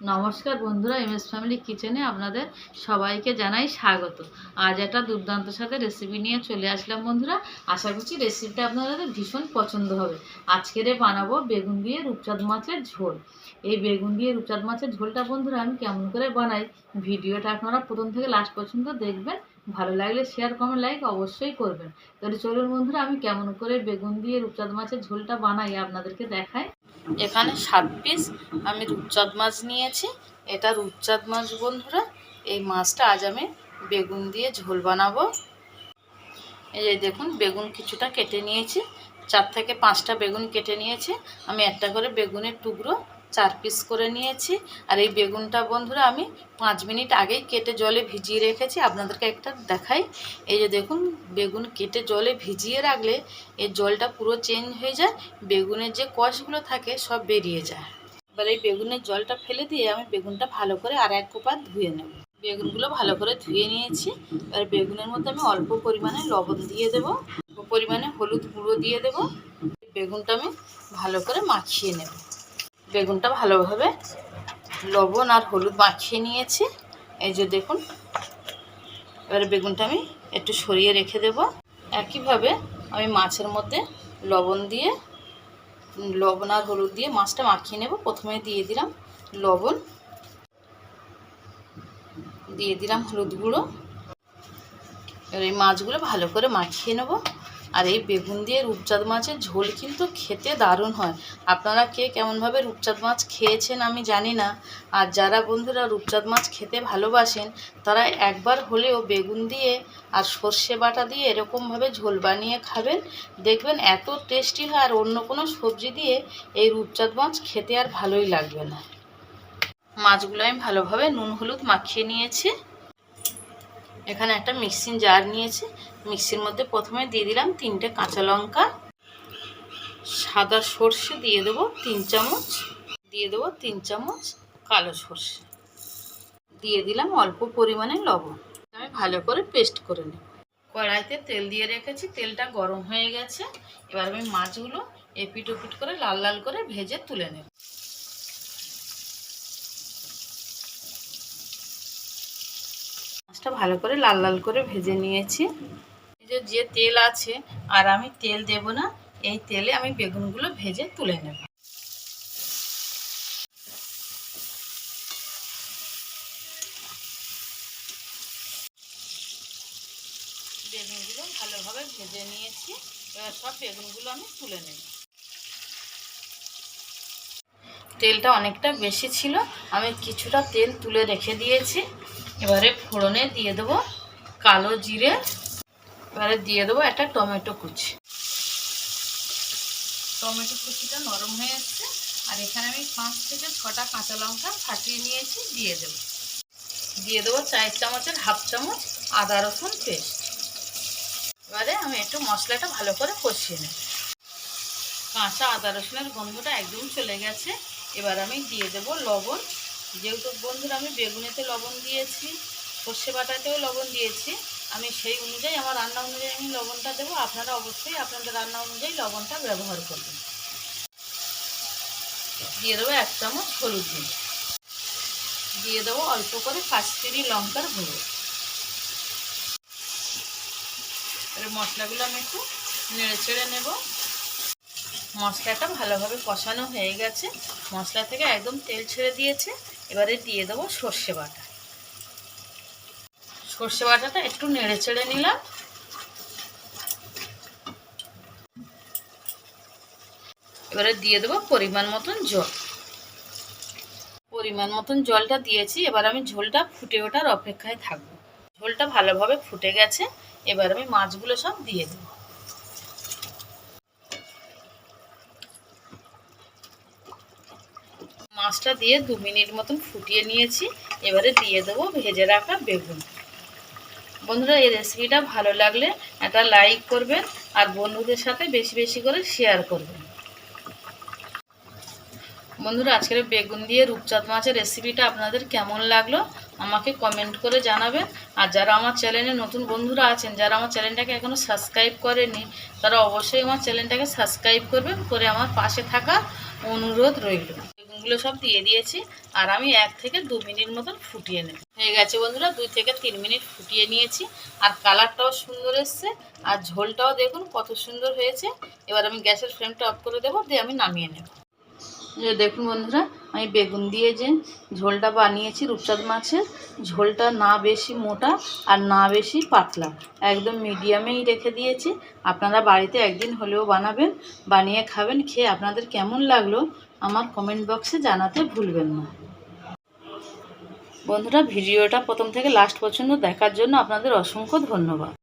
নমস্কার বন্ধুরা M S family কিচেনে আপনাদের সবাইকে জানাই স্বাগত। আজ একটা দুর্দান্ত সাথে রেসিপি নিয়ে চলে আসলাম বন্ধুরা। আশা করছি রেসিপিটা আপনাদের ভীষণ পছন্দ হবে। আজকেরে বানাবো বেগুন দিয়ে রূপচাঁদ মাছের ঝোল। এই বেগুন দিয়ে রূপচাঁদ মাছের ঝোলটা বন্ধুরা আমি কেমন করে বানাই ভিডিওটা আপনারা প্রথম থেকে লাস্ট পর্যন্ত দেখবেন। ভালো লাগলে শেয়ার কমেন্ট লাইক অবশ্যই করবেন। তাহলে চলুন বন্ধুরা, আমি কেমন করে বেগুন দিয়ে রূপচাঁদ মাছের ঝোলটা বানাই আপনাদেরকে দেখাই। এখানে সাত পিস আমি রূপচাঁদ মাছ নিয়েছি। এটা রূপচাঁদ মাছ বন্ধুরা, এই মাছটা আজ আমি বেগুন দিয়ে ঝোল বানাবো। এই দেখুন, বেগুন কিছুটা কেটে নিয়েছি। চার থেকে পাঁচটা বেগুন কেটে নিয়েছি। আমি একটা করে বেগুনের টুকরো চার পিস করে নিয়েছি। আর এই বেগুনটা বন্ধুরা আমি পাঁচ মিনিট আগেই কেটে জলে ভিজিয়ে রেখেছি। আপনাদেরকে একটা দেখাই। এই যে দেখুন, বেগুন কেটে জলে ভিজিয়ে রাখলে এই জলটা পুরো চেঞ্জ হয়ে যায়, বেগুনের যে কষগুলো থাকে সব বেরিয়ে যায়। এবার এই বেগুনের জলটা ফেলে দিয়ে আমি বেগুনটা ভালো করে আর এক কোপার ধুয়ে নেব। বেগুনগুলো ভালো করে ধুয়ে নিয়েছি। এবার বেগুনের মধ্যে আমি অল্প পরিমাণে লবণ দিয়ে দেবো। পরিমাণে হলুদ গুঁড়ো দিয়ে দেবো। বেগুনটা আমি ভালো করে মাখিয়ে নেব। বেগুনটা ভালোভাবে লবণ আর হলুদ মাখিয়ে নিয়েছি। এই যে দেখুন, এবারে বেগুনটা আমি একটু সরিয়ে রেখে দেব। একইভাবে আমি মাছের মধ্যে লবণ দিয়ে, লবণ আর হলুদ দিয়ে মাছটা মাখিয়ে নেব। প্রথমে দিয়ে দিলাম লবণ, দিয়ে দিলাম হলুদ গুঁড়ো। এবার এই মাছগুলো ভালো করে মাখিয়ে নেব। আর এই বেগুন দিয়ে রূপচাঁদ মাছের ঝোল কিন্তু খেতে দারুণ হয়। আপনারা কে কেমনভাবে রূপচাঁদ মাছ খেয়েছেন আমি জানি না। আর যারা বন্ধুরা রূপচাঁদ মাছ খেতে ভালোবাসেন, তারা একবার হলেও বেগুন দিয়ে আর সর্ষে বাটা দিয়ে এরকমভাবে ঝোল বানিয়ে খাবেন। দেখবেন এত টেস্টি হয় আর অন্য কোনো সবজি দিয়ে এই রূপচাঁদ মাছ খেতে আর ভালোই লাগবে না। মাছগুলো আমি ভালোভাবে নুন হলুদ মাখিয়ে নিয়েছি। এখানে একটা মিক্সিং জার নিয়েছি। মিক্সির মধ্যে প্রথমে দিয়ে দিলাম তিনটে কাঁচা লঙ্কা। সাদা সর্ষে দিয়ে দেবো তিন চামচ। দিয়ে দেবো তিন চামচ কালো সর্ষে। দিয়ে দিলাম অল্প পরিমাণে লবণ। আমি ভালো করে পেস্ট করে নেব। কড়াইতে তেল দিয়ে রেখেছি, তেলটা গরম হয়ে গেছে। এবার আমি মাছগুলো এপিট ওপিট করে লাল লাল করে ভেজে তুলে নেব। মাছটা ভালো করে লাল লাল করে ভেজে নিয়েছি। যে তেল আছে, আর আমি তেল দেব না, এই তেলে আমি বেগুনগুলো ভেজে তুলে নেব। বেগুনগুলো ভালোভাবে ভেজে নিয়েছি, এবার সব বেগুনগুলো আমি তুলে নেব। তেলটা অনেকটা বেশি ছিল, আমি কিছুটা তেল তুলে রেখে দিয়েছি। এবারে ফোড়নে দিয়ে দেবো কালো জিরে, এবারে দিয়ে দেবো একটা টমেটো কুচি। টমেটো কুচিটা নরম হয়ে এসছে, আর এখানে আমি পাঁচ থেকে ছটা কাঁচা লঙ্কা ফাটিয়ে নিয়েছি, দিয়ে দেবো। দিয়ে দেবো চার চামচের হাফ চামচ আদা রসুন পেস্ট। এবারে আমি একটু মশলাটা ভালো করে কষিয়ে নেব। কাঁচা আদা রসুনের গন্ধটা একদম চলে গেছে। এবার আমি দিয়ে দেবো লবণ। যেহেতু বন্ধুরা, আমি বেগুনেতে লবণ দিয়েছি, সর্ষে বাটাতেও লবণ দিয়েছি। আমি সেই অনুযায়ী, আমার রান্না অনুযায়ী আমি লবণটা দেবো। আপনারা অবশ্যই আপনাদের রান্না অনুযায়ী লবণটা ব্যবহার করবেন। দিয়ে দেবো এক চামচ হলুদ দিন দিয়ে দেবো অল্প করে কাশ্মীরি লঙ্কার গুঁড়ো। এবার মশলাগুলো আমি একটু নেড়ে চেড়ে নেব। মশলাটা ভালোভাবে কষানো হয়ে গেছে। মশলা থেকে একদম তেল ছেড়ে দিয়েছে। এবারে দিয়ে দেবো সর্ষে বাটা। সর্ষে বাটাটা একটু নেড়ে চেড়ে নিলাম। এবারে দিয়ে দেবো পরিমাণ মতন জল। পরিমাণ মতন জলটা দিয়েছি, এবার আমি ঝোলটা ফুটে ওঠার অপেক্ষায় থাকব। ঝোলটা ভালোভাবে ফুটে গেছে, এবার আমি মাছগুলো সব দিয়ে দেবো। মাছটা দিয়ে দু মিনিট মতন ফুটিয়ে নিয়েছি। এবারে দিয়ে দেবো ভেজে রাখা বেগুন। বন্ধুরা, এই রেসিপিটা ভালো লাগলে একটা লাইক করবেন আর বন্ধুদের সাথে বেশি বেশি করে শেয়ার করবেন। বন্ধুরা, আজকের বেগুন দিয়ে রূপচাঁদ মাছের রেসিপিটা আপনাদের কেমন লাগল আমাকে কমেন্ট করে জানাবেন। আর যারা আমার চ্যানেলে নতুন বন্ধুরা আছেন, যারা আমার চ্যানেলটাকে এখনও সাবস্ক্রাইব করেনি তারা অবশ্যই আমার চ্যানেলটাকে সাবস্ক্রাইব করবেন, করে আমার পাশে থাকা অনুরোধ রইল। মাছগুলো সব দিয়ে দিয়েছি আর আমি এক থেকে দু মিনিট মতন ফুটিয়ে নেব। হয়ে গেছে বন্ধুরা, দুই থেকে তিন মিনিট ফুটিয়ে নিয়েছি আর কালারটাও সুন্দর এসছে আর ঝোলটাও দেখুন কত সুন্দর হয়েছে। এবার আমি গ্যাসের ফ্লেমটা অফ করে দেবো, দিয়ে আমি নামিয়ে নেব। দেখুন বন্ধুরা, আমি বেগুন দিয়ে যে ঝোলটা বানিয়েছি রূপচাঁদ মাছের, ঝোলটা না বেশি মোটা আর না বেশি পাতলা, একদম মিডিয়ামেই রেখে দিয়েছি। আপনারা বাড়িতে একদিন হলেও বানাবেন, বানিয়ে খাবেন, খেয়ে আপনাদের কেমন লাগল আমার কমেন্ট বক্সে জানাতে ভুলবেন না। বন্ধুরা, ভিডিওটা প্রথম থেকে লাস্ট পর্যন্ত দেখার জন্য আপনাদের অসংখ্য ধন্যবাদ।